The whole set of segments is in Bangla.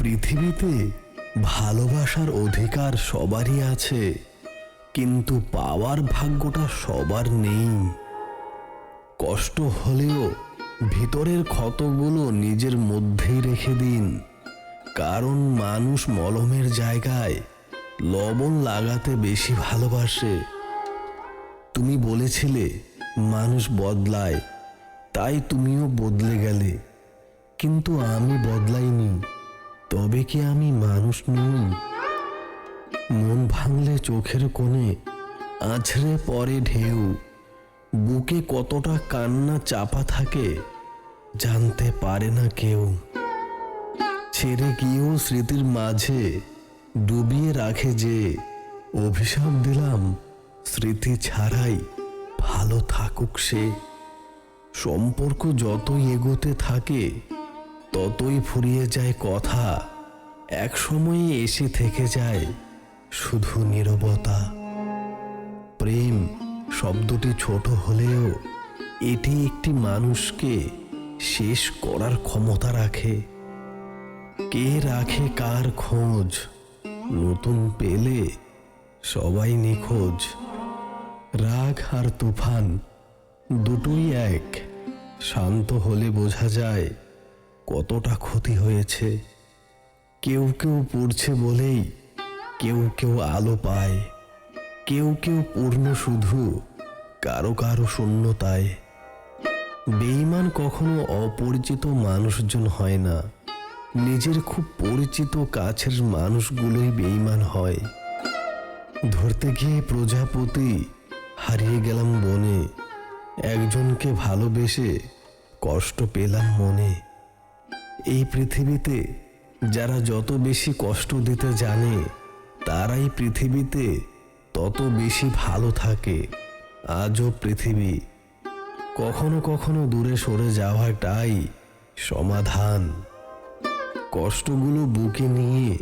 পৃথিবীতে ভালোবাসার অধিকার সবারই আছে, কিন্তু পাওয়ার ভাগ্যটা সবার নেই। কষ্ট হলেও ভিতরের ক্ষতগুলো নিজের মধ্যেই রেখে দিন। কারণ মানুষ মলমের জায়গায় লবণ লাগাতে বেশি ভালোবাসে। তুমি বলেছিলে, মানুষ বদলায়। তাই তুমিও বদলে গেলে। কিন্তু আমি বদলাইনি। তবে কি আমি মানুষ নই? মন ভাঙলে চোখের কোণে আছড়ে পড়ে ঢেউ। বুকে কতটা কান্না চাপা থাকে জানতে পারে না কেউ। ছেড়ে গিয়েও স্মৃতির মাঝে ডুবিয়ে রাখে যে অভিশাপ দিলাম, স্মৃতি ছাড়াই ভালো থাকুক সে। সম্পর্ক যতই এগোতে থাকে ততই ফুরিয়ে যায় কথা, এক সময়ে এসে থেকে যায় শুধু নীরবতা। প্রেম শব্দটি ছোট হলেও এটি একটি মানুষকে শেষ করার ক্ষমতা রাখে। কে রাখে কার খোঁজ, নতুন পেলে সবাই নিখোঁজ। রাগ আর তুফান দুটোই এক, শান্ত হলে বোঝা যায় কতটা ক্ষতি হয়েছে? কেউ কেউ পড়ছে বলেই, কেউ কেউ আলো পায়, কেউ কেউ পূর্ণ শুধু, কারও কারও শূন্যতায়। বেইমান কখনো অপরিচিত মানুষজন হয় না। নিজের খুব পরিচিত কাছের মানুষগুলোই বেইমান হয়। ধরতে গিয়ে প্রজাপতি, হারিয়ে গেলাম বনে। একজনকে ভালোবেসে কষ্ট পেলাম মনে। এই পৃথিবীতে যারা যত বেশি কষ্ট দিতে জানে, তারাই পৃথিবীতে তত বেশি ভালো থাকে। আজও পৃথিবী কখনো কখনো দূরে সরে যাওয়াটাই সমাধান। কষ্টগুলো বুকে নিয়ে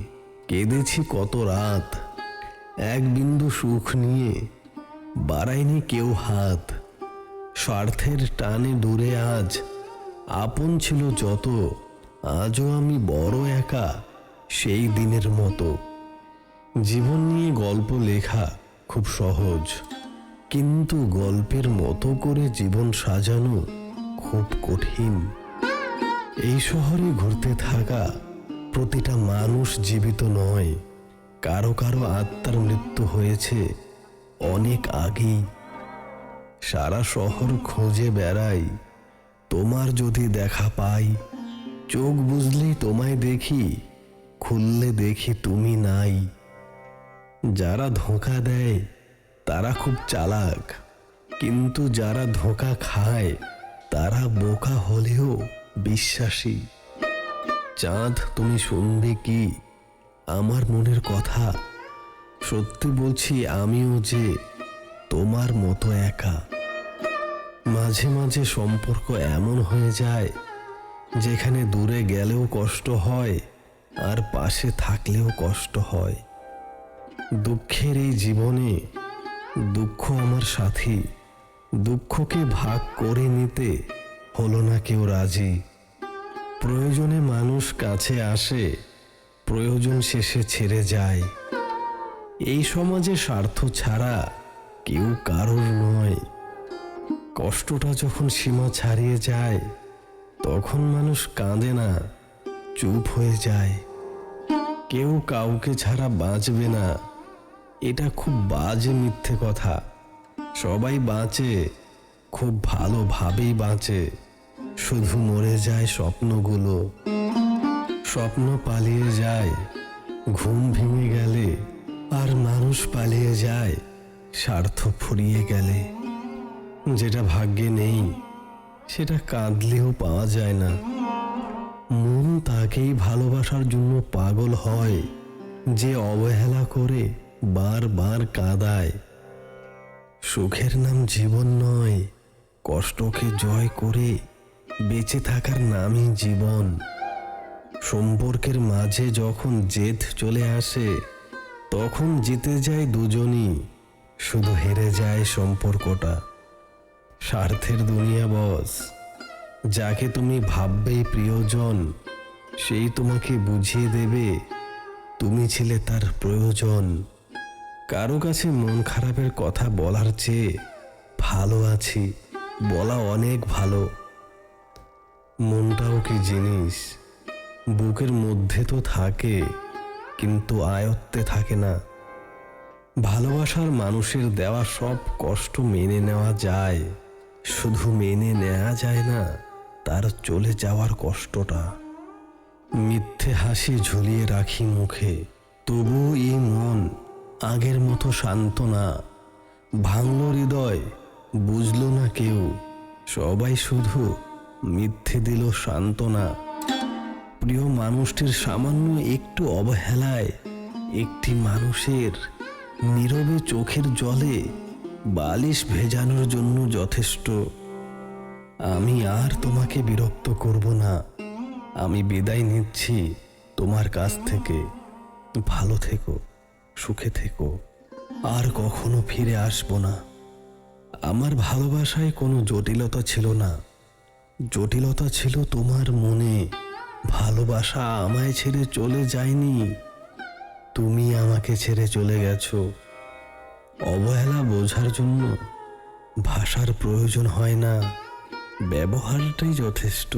কেঁদেছি কত রাত। এক বিন্দু সুখ নিয়ে বাড়ায়নি কেউ হাত। স্বার্থের টানে দূরে আজ আপন ছিল যত আজও আমি বড় একা সেই দিনের মতো। জীবন নিয়ে গল্প লেখা খুব সহজ, কিন্তু গল্পের মতো করে জীবন সাজানো খুব কঠিন। এই শহরে ঘুরতে থাকা প্রতিটা মানুষ জীবিত নয়, কারও কারও আত্মার মৃত্যু হয়েছে অনেক আগেই। সারা শহর খোঁজে বেড়াই, তোমার যদি দেখা পাই চোখ বুঝলেই তোমায় দেখি, খুললে দেখি তুমি নাই। যারা ধোঁকা দেয়, তারা খুব চালাক, কিন্তু যারা ধোঁকা খায়, তারা বোকা হলেও বিশ্বাসী। চাঁদ, তুমি শুনবে কি? আমার মনের কথা। সত্যি বলছি আমিও যে তোমার মতো একা। মাঝে মাঝে সম্পর্ক এমন হয়ে যায় যেখানে দূরে গেলেও কষ্ট হয়, আর পাশে থাকলেও কষ্ট হয়। দুঃখের এই জীবনে দুঃখ আমার সাথী, দুঃখকে ভাগ করে নিতে হলো না কেউ রাজি। প্রয়োজনে মানুষ কাছে আসে, প্রয়োজন শেষে ছেড়ে যায়। এই সমাজে স্বার্থ ছাড়া কেউ কারোর নয়। কষ্টটা যখন সীমা ছাড়িয়ে যায় তখন মানুষ কাঁদে না, চুপ হয়ে যায়। কেউ কাউকে ছাড়া বাঁচবে না। এটা খুব বাজে মিথ্যে কথা। সবাই বাঁচে, খুব ভালোভাবেই বাঁচে। শুধু মরে যায় স্বপ্নগুলো। স্বপ্ন পালিয়ে যায়, ঘুম ভেঙে গেলে। আর মানুষ পালিয়ে যায়, স্বার্থ ফুরিয়ে গেলে। যেটা ভাগ্যে নেই সেটা কাঁদলেও পাওয়া যায় না। মন তাকেই ভালোবাসার জন্য পাগল হয়, যে অবহেলা করে বারবার কাঁদায়। সুখের নাম জীবন নয়, কষ্টকে জয় করে বেঁচে থাকার নামই জীবন। সম্পর্কের মাঝে যখন জেদ চলে আসে, তখন জিতে যায় দুজনই, শুধু হেরে যায় সম্পর্কটা। স্বার্থের দুনিয়া, বস। যাকে তুমি ভাববেই প্রিয়জন, সেই তোমাকে বুঝিয়ে দেবে, তুমি ছিলে তার প্রয়োজন। কারও কাছে মন খারাপের কথা বলার চেয়ে ভালো আছি, বলা অনেক ভালো। মনটাও কি জিনিস? বুকের মধ্যে তো থাকে, কিন্তু আয়ত্তে থাকে না। ভালোবাসার মানুষের দেওয়া সব কষ্ট মেনে নেওয়া যায়। শুধু মেনে নেওয়া যায় না, তার চলে যাওয়ার কষ্টটা। মিথ্যে হাসি ঝুলিয়ে রাখি মুখে, তবুও এই মন আগের মতো শান্ত না ভাঙল হৃদয়, বুঝল না কেউ, সবাই শুধু মিথ্যে দিল সান্ত্বনা। প্রিয় মানুষটির সামান্য একটু অবহেলায় একটি মানুষের নীরবে চোখের জলে বালিশ ভেজানোর জন্য যথেষ্ট। আমি আর তোমাকে বিরক্ত করব না। আমি বিদায় নিচ্ছি তোমার কাছ থেকে। ভালো থেকো, সুখে থেকো। আর কখনো ফিরে আসব না। আমার ভালোবাসায় কোনো জটিলতা ছিল না। জটিলতা ছিল তোমার মনে। ভালোবাসা আমায় ছেড়ে চলে যায়নি। তুমি আমাকে ছেড়ে চলে গেছো। অবহেলা বোঝার জন্য ভাষার প্রয়োজন হয় না। ব্যবহারটাই যথেষ্ট।